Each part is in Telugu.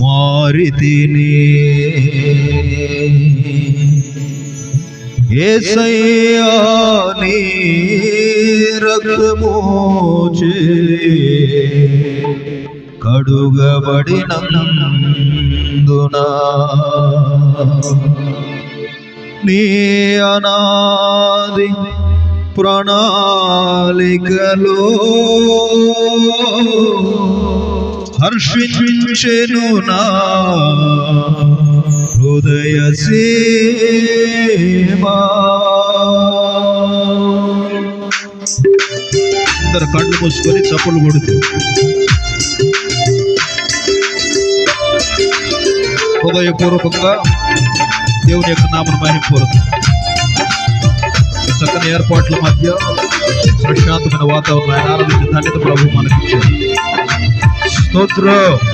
మారితిని. ఏసయ్యా నీ రక్తమోచే కడుగబడినందునా నీ అనాది ప్రణాళికలో హర్షించెను నా హృదయ సీమా అందరు కళ్ళు మూసుకొని చప్పులు కొడుతూ. హృదయపూర్వకంగా దేవుని యొక్క నామను మహింపూర్వకం చక్కని ఏర్పాట్ల మధ్య ప్రశాంతమైన వాతావరణం ఆయన ధన్యత ప్రభు మనకి Sotro.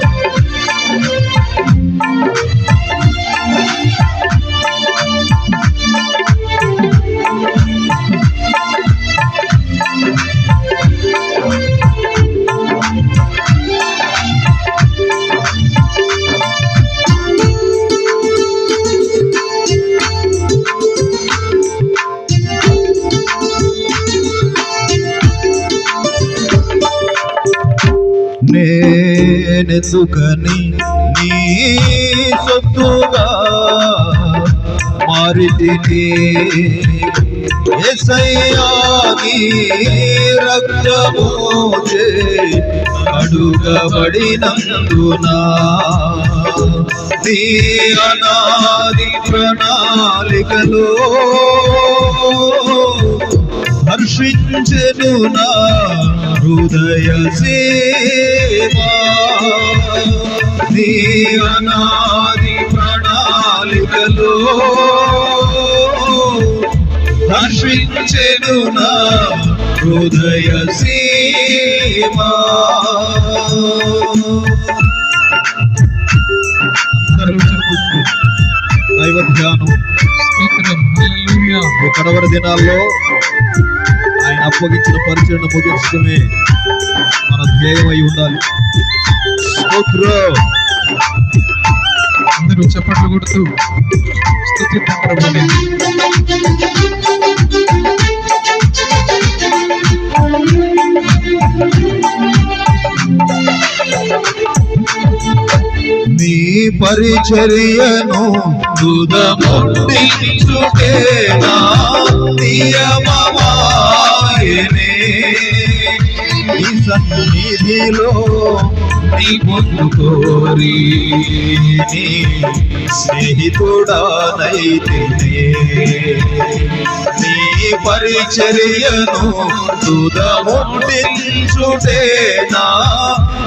నేనెందుకని నీ సొత్తుగా మారితిని. ఎసయ్యా నీ రక్తమోచే అడుగబడినందునా? నీ అనాది ప్రణాళికలో హర్షించెను నా హృదయ సేవా నీ అనాది ప్రణాళికలో హర్షించెను నా హృదయ సీమా దైవ ధ్యానం కడవరి దినాల్లో అప్పగించిన పరిచయం ముగించడమే మన ధ్యేయమై ఉండాలి. అందరూ చప్పట్లు కొడుతూ స్తుతిద్దాం ప్రభుని నీ పరిచర్యను దుదముట్టించుటేనా నియమమాయనే నీ సన్నిధిలో నీ పొద్దు కోరి నీ స్నేహితుడానైతినే. నీ పరిచర్యను దుదముట్టించుటేనా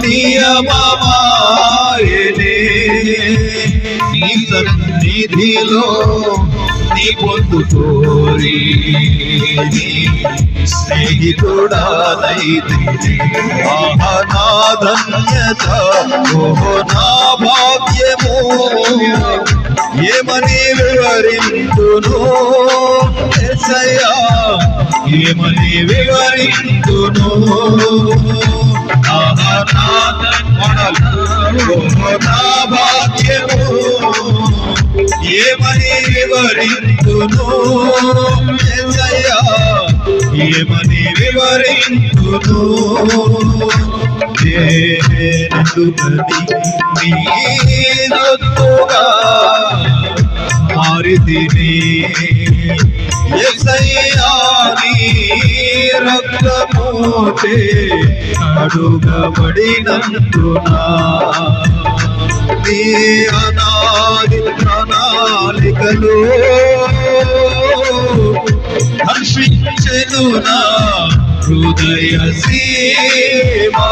నియమమాయనే. నీ సన్నిధిలో నీ పొందు కోరి నీ స్నేహితుడానైతిని నా ఓహో నా భాగ్యము ఏమని వివరింతును ఎసయ్యా ఏమని వివరింతును నా భాగ్యము ఏమని వివరింతును ఏమని వివరింతును నేనెందుకని నీదొత్తుగా మారితిని ఎసయ్యా నీ అడుగబడినందునా? నీ అనాది ప్రణాళికలో హర్షించెను నా హృదయ సీమా?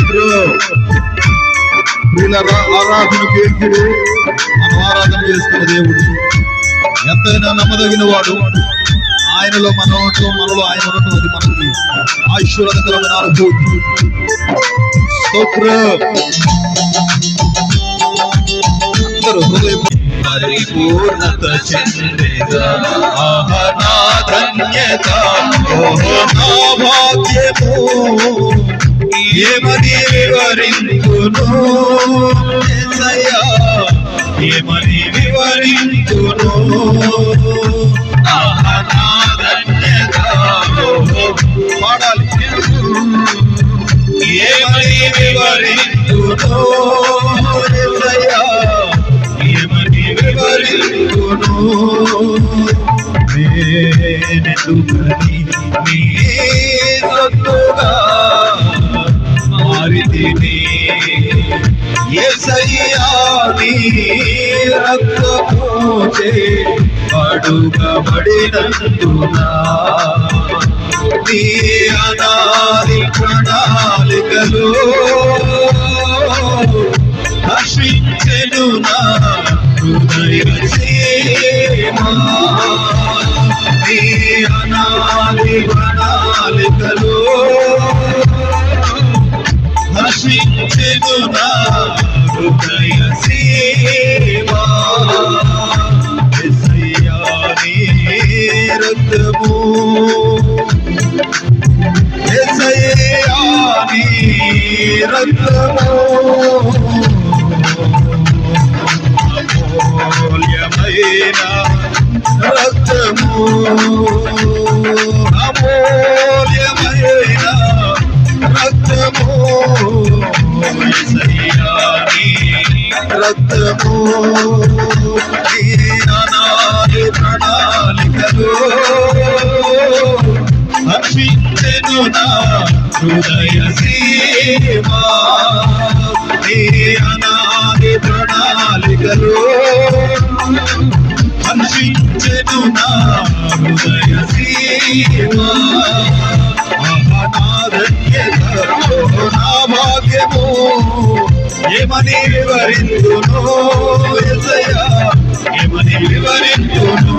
Bro. ప్రియులారా, ఆరాధన పేర్చుడు మనం ఆరాధన చేస్తున్న దేవుడు. ఎంతైనా నమ్మదగిన వాడు. ఆయనలో మన ఉండటం మనలో ఆయన ఉండటం అది మనకి. ఆశ్వరకరమైన అనుభూతి. స్తోత్రం. అందరూ హృదయం పరిపూర్ణత చెందేదా ఆహ నా ధన్యత. ఓహో నా భాగ్యము. ఏమని వివరించును? యేసయ్యా ఏమని వివరించును? పాడాలి. ఏమని వివరించును? ఏమని వివరించును? నేనెందుకని నీ రక్తమోచే అడుగబడినందునా? నీ అనాది ప్రణాళికలు హర్షించెను నా హృదయ సీమా నీ అనాది ప్రణాళికలు హర్షించెను నా నా హృదయ సీమా నీ అనాది ప్రణాళికలు హర్షించెను నా హృదయ సీమా నా భాగ్యము ఏమని వివరించును ఏమని వివరించును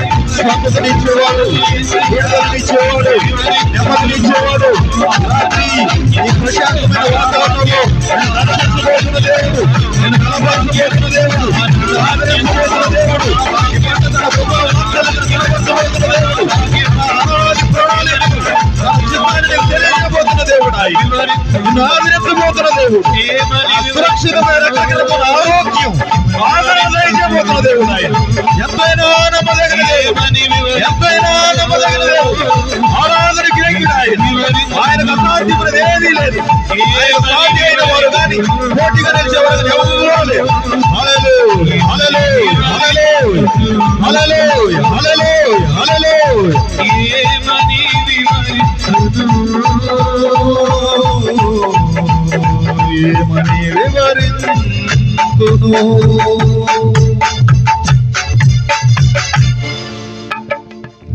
ఏమని విడుదలనిచ్చేవాడు నెమ్మదినిచ్చేవాడు ఈ ప్రశాంతమైన వాతావరణంలో నడిపించబోతున్న దేవుడు నేను కనపరచబోతున్న దేవుడు ఆదరించబోతున్న దేవుడు దేవుడు నా దేవుడు ఆయన నిన్ను ఆరోగ్యం ఆదరణ దేవుడు ఎంతైనా నమ్మదగిన దేవుడు ఎంతైనా నమ్మదగిన దేవుడు ఆరాధన ఆయన ఏదీ లేదు. ఆయన వారు కానీ పోటీగా నిలిచేవారు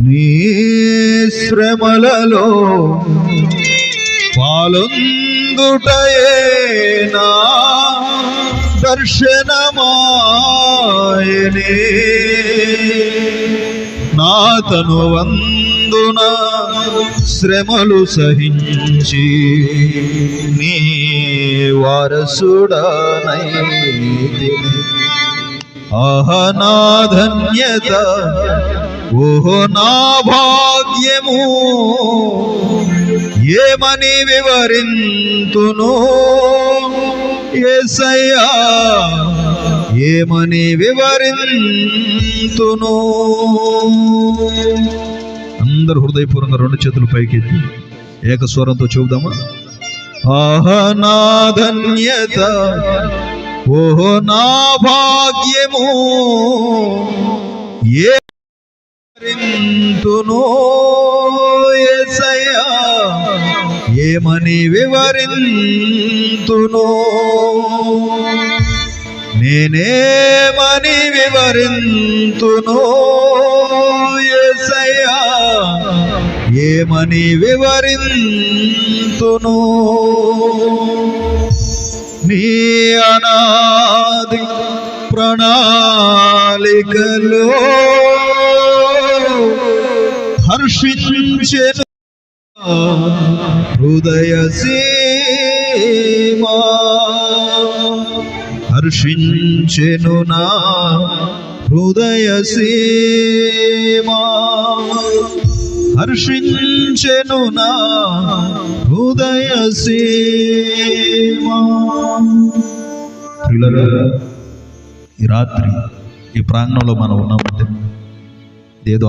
నీ శ్రమలలో పాలొందుటయే నా దర్శనమాయనే. నా తను వందున శ్రమలు సహించి నీ వారసుడనై ఆహ నా ధన్యత ఓహో నా భాగ్యము. ఏమని వివరింతును? ఏసయ్యా ఏమని వివరింతును? అందరు హృదయపూర్వకంగా రెండు చేతులు పైకెత్తి ఏకస్వరంతో చూద్దామా ఆహనాధన్యత నా ఓహో నా భాగ్యము ఏ వివరింతును? యేసయ్యా ఏమని వివరింతును? నేనేమని వివరింతును ఎసయ్యా ఏమని వివరింతును? నీ అనాది ప్రణాళికలో హర్షించెను. హృదయ సీమా హర్షించెను నా హృదయ సీమా. హర్షించెను నా హృదయ సీమా. ఈ రాత్రి ఈ ప్రాంగణంలో మనం ఉన్నామంటే ఏదో